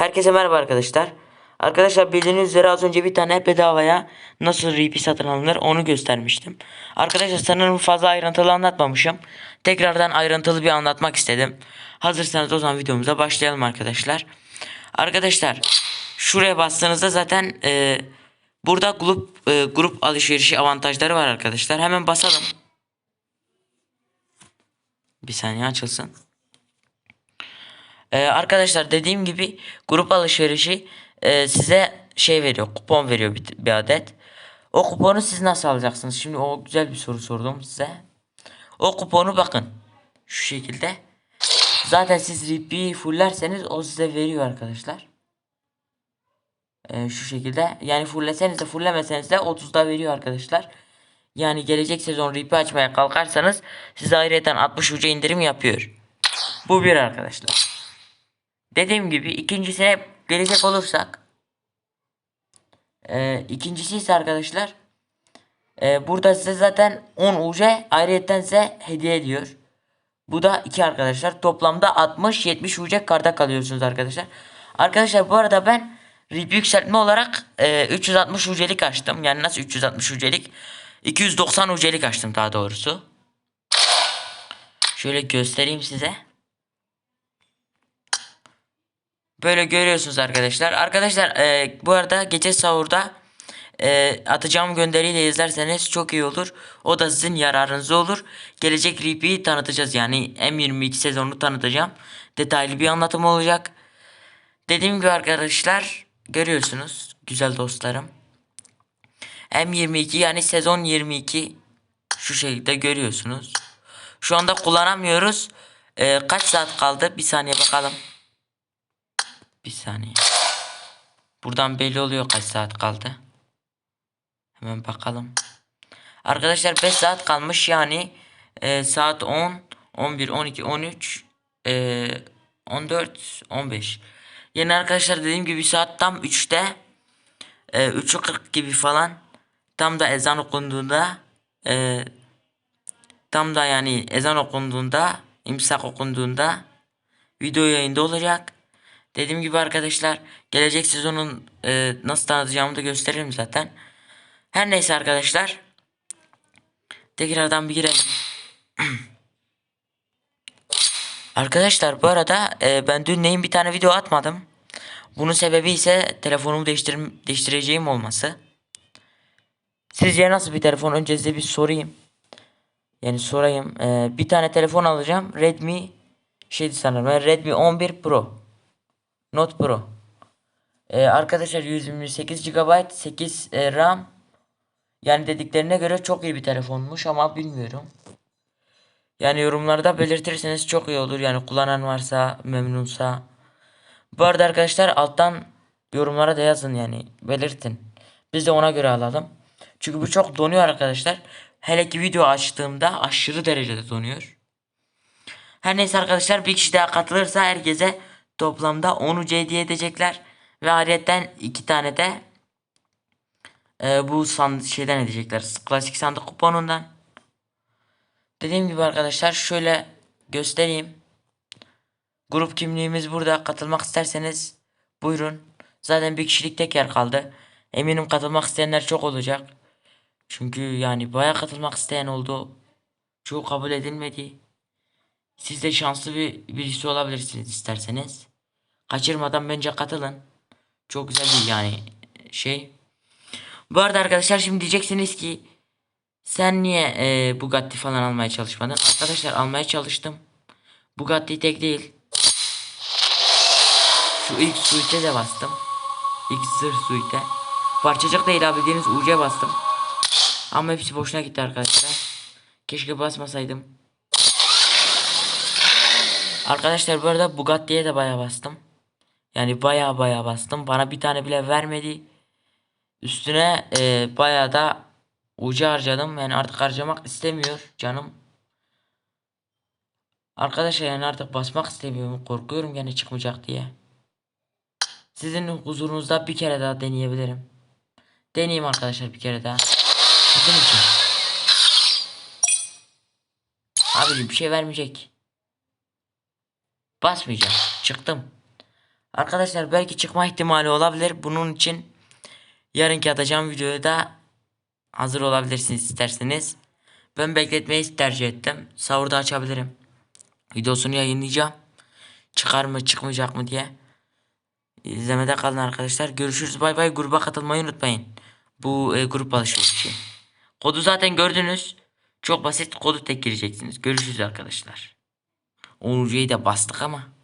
Herkese merhaba arkadaşlar. Arkadaşlar bildiğiniz üzere az önce bir tane bedavaya nasıl RP satın alınır onu göstermiştim. Arkadaşlar sanırım fazla ayrıntılı anlatmamışım. Tekrardan ayrıntılı bir anlatmak istedim. Hazırsanız o zaman videomuza başlayalım arkadaşlar. Arkadaşlar şuraya bastığınızda zaten e, burada grup e, grup alışverişi avantajları var arkadaşlar. Hemen basalım. Bir saniye açılsın. Ee, arkadaşlar dediğim gibi grup alışverişi e, size şey veriyor kupon veriyor bir, bir adet. O kuponu siz nasıl alacaksınız? Şimdi o güzel bir soru sordum size. O kuponu bakın şu şekilde. Zaten siz RP fullerseniz o size veriyor arkadaşlar. Ee, şu şekilde yani fulleseniz de fullemeseniz de 30'da veriyor arkadaşlar. Yani gelecek sezon RP açmaya kalkarsanız size ayrıca 60 uca indirim yapıyor. Bu bir arkadaşlar. Dediğim gibi ikincisine gelecek olursak e, ikincisi ise arkadaşlar e, burada size zaten 10 UC ayrıyetten size hediye ediyor. Bu da iki arkadaşlar. Toplamda 60-70 UC karda kalıyorsunuz arkadaşlar. Arkadaşlar bu arada ben RP yükseltme olarak e, 360 UC'lik açtım. Yani nasıl 360 UC'lik? 290 UC'lik açtım daha doğrusu. Şöyle göstereyim size. Böyle görüyorsunuz arkadaşlar. Arkadaşlar e, bu arada gece sahurda e, atacağım gönderiyi de izlerseniz çok iyi olur. O da sizin yararınıza olur. Gelecek RP'yi tanıtacağız yani M22 sezonunu tanıtacağım. Detaylı bir anlatım olacak. Dediğim gibi arkadaşlar görüyorsunuz güzel dostlarım. M22 yani sezon 22 şu şekilde görüyorsunuz. Şu anda kullanamıyoruz. E, kaç saat kaldı? Bir saniye bakalım. Bir saniye. Buradan belli oluyor kaç saat kaldı. Hemen bakalım. Arkadaşlar 5 saat kalmış yani e, saat 10, 11, 12, 13, e, 14, 15. Yani arkadaşlar dediğim gibi saat tam 3'te e, 3'ü 40 gibi falan tam da ezan okunduğunda e, tam da yani ezan okunduğunda imsak okunduğunda video yayında olacak. Dediğim gibi arkadaşlar gelecek sezonun e, nasıl tanıtacağımı da gösteririm zaten. Her neyse arkadaşlar. Tekrardan bir girelim. arkadaşlar bu arada e, ben dün neyin bir tane video atmadım. Bunun sebebi ise telefonumu değiştir değiştireceğim olması. Sizce nasıl bir telefon? Önce size bir sorayım. Yani sorayım. E, bir tane telefon alacağım. Redmi şeydi sanırım. Redmi 11 Pro. Note Pro. Ee, arkadaşlar 128 GB 8 e, RAM. Yani dediklerine göre çok iyi bir telefonmuş ama bilmiyorum. Yani yorumlarda belirtirseniz çok iyi olur. Yani kullanan varsa, memnunsa. Bu arada arkadaşlar alttan yorumlara da yazın yani. Belirtin. Biz de ona göre alalım. Çünkü bu çok donuyor arkadaşlar. Hele ki video açtığımda aşırı derecede donuyor. Her neyse arkadaşlar bir kişi daha katılırsa herkese Toplamda 10 ucu hediye edecekler. Ve ayrıca iki tane de e, bu sand şeyden edecekler. Klasik sandık kuponundan. Dediğim gibi arkadaşlar şöyle göstereyim. Grup kimliğimiz burada. Katılmak isterseniz buyurun. Zaten bir kişilik tek yer kaldı. Eminim katılmak isteyenler çok olacak. Çünkü yani baya katılmak isteyen oldu. Çoğu kabul edilmedi. Siz de şanslı bir birisi olabilirsiniz isterseniz. Kaçırmadan bence katılın. Çok güzel bir yani şey. Bu arada arkadaşlar şimdi diyeceksiniz ki sen niye e, Bugatti falan almaya çalışmadın? Arkadaşlar almaya çalıştım. Bugatti tek değil. Şu ilk suite de bastım. İlk sır suite. Parçacık değil abi bildiğiniz UC bastım. Ama hepsi boşuna gitti arkadaşlar. Keşke basmasaydım. Arkadaşlar bu arada Bugatti'ye de bayağı bastım. Yani baya baya bastım. Bana bir tane bile vermedi. Üstüne e, baya da ucu harcadım. Yani artık harcamak istemiyor canım. Arkadaşlar yani artık basmak istemiyorum. Korkuyorum yani çıkmayacak diye. Sizin huzurunuzda bir kere daha deneyebilirim. Deneyeyim arkadaşlar bir kere daha. Sizin için. Abi bir şey vermeyecek. Basmayacağım. Çıktım. Arkadaşlar belki çıkma ihtimali olabilir. Bunun için yarınki atacağım videoya da hazır olabilirsiniz isterseniz. Ben bekletmeyi tercih ettim. Sahurda açabilirim. Videosunu yayınlayacağım. Çıkar mı çıkmayacak mı diye. İzlemede kalın arkadaşlar. Görüşürüz. Bay bay. Gruba katılmayı unutmayın. Bu e, grup alışverişi. Kodu zaten gördünüz. Çok basit kodu tek gireceksiniz. Görüşürüz arkadaşlar. 10. da bastık ama.